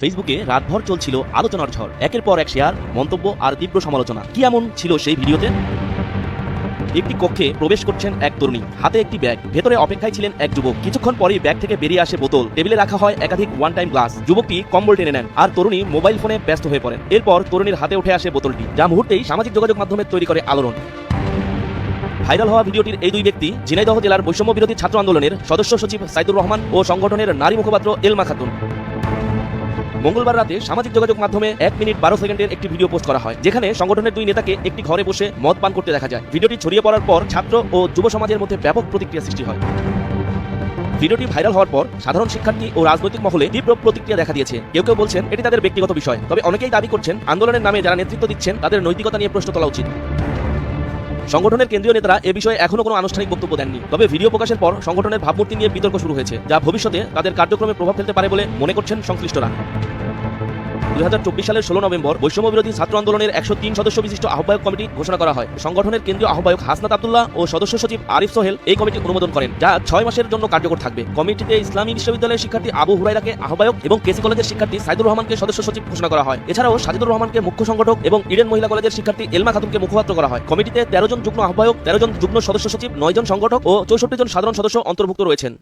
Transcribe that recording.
ফেসবুকে রাতভর চলছিল আলোচনার ঝড়। একের পর এক শেয়ার, মন্তব্য আর তীব্র সমালোচনা। কি এমন ছিল সেই ভিডিওতে? একটি কক্ষে প্রবেশ করছেন এক তরুণী। হাতে একটি ব্যাগ। ভেতরে অপেক্ষায় ছিলেন এক যুবক। কিছুক্ষণ পরেই ব্যাগ থেকে বেরিয়ে আসে বোতল। টেবিলে রাখা হয় একাধিক ওয়ান টাইম গ্লাস যুবকটি কম্বল টেনে নেন আর তরুণী মোবাইল ফোনে ব্যস্ত হয়ে পড়েন। এরপর তরুণীর হাতে উঠে আসে বোতলটি, যা মুহূর্তেই সামাজিক যোগাযোগ মাধ্যমে তৈরি করে আলোড়ন। ভাইরাল হওয়া ভিডিওটির এই দুই ব্যক্তি ঝিনাইদহ জেলার বৈষম্য বিরোধী ছাত্র আন্দোলনের সদস্য সচিব সাইদুর রহমান ও সংগঠনের নারী মুখপাত্র এলমা খাতুন। মঙ্গলবার রাতে সামাজিক যোগাযোগ মাধ্যমে এক মিনিট বারো সেকেন্ডের একটি ভিডিও পোস্ট করা হয়, যেখানে সংগঠনের দুই নেতাকে একটি ঘরে বসে মদ পান করতে দেখা যায়। ভিডিওটি ছড়িয়ে পড়ার পর ছাত্র ও যুব সমাজের মধ্যে ব্যাপক প্রতিক্রিয়া সৃষ্টি হয়। ভিডিওটি ভাইরাল হওয়ার পর সাধারণ শিক্ষার্থী ও রাজনৈতিক মহলে তীব্র প্রতিক্রিয়া দেখা দিয়েছে। কেউ কেউ বলছেন, এটি তাদের ব্যক্তিগত বিষয়। তবে অনেকেই দাবি করছেন, আন্দোলনের নামে যারা নেতৃত্ব দিচ্ছেন, তাদের নৈতিকতা নিয়ে প্রশ্ন তোলা উচিত। সংগঠনের কেন্দ্রীয় নেতারা এ বিষয়ে এখনও কোনো আনুষ্ঠানিক বক্তব্য দেননি। তবে ভিডিও প্রকাশের পর সংগঠনের ভাবমূর্তি নিয়ে বিতর্ক শুরু হয়েছে, যা ভবিষ্যতে তাদের কার্যক্রমে প্রভাব ফেলতে পারে বলে মনে করছেন সংশ্লিষ্টরা। দু হাজার চব্বিশ সালের ষোলো নভেম্বর বৈষম্য বিরোধী ছাত্র আন্দোলনের একশো তিন সদস্য বিশিষ্ট আহ্বায়ক কমিটি ঘোষণা করা হয়। সংগঠনের কেন্দ্রীয় আহ্বায়ক হাসনাত আব্দুল্লাহ ও সদস্য সচিব আরিফ সোহেল এই কমিটি অনুমোদন করেন, যা ছয় মাসের জন্য কার্যকর থাকবে। কমিটিতে ইসলামী বিশ্ববিদ্যালয়ের শিক্ষার্থী আবু হুরাইরাকে আহ্বায়ক এবং কেসি কলেজের শিক্ষার্থী সাইদুর রহমানকে সদস্য সচিব ঘোষণা করা হয়। এছাড়াও সাজিদুর রহমানকে মুখ্য সংগঠক এবং ইডেন মহিলা কলেজের শিক্ষার্থী এলমা খাতুনকে মুখপাত্র করা হয়। কমিটিতে তেরো জন যুগ্ম আহ্বায়ক, তেরো জন যুগ্ম সদস্য সচিব, নয় জন সংগঠক ও চৌষট্টি জন সাধারণ সদস্য অন্তর্ভুক্ত রয়েছেন।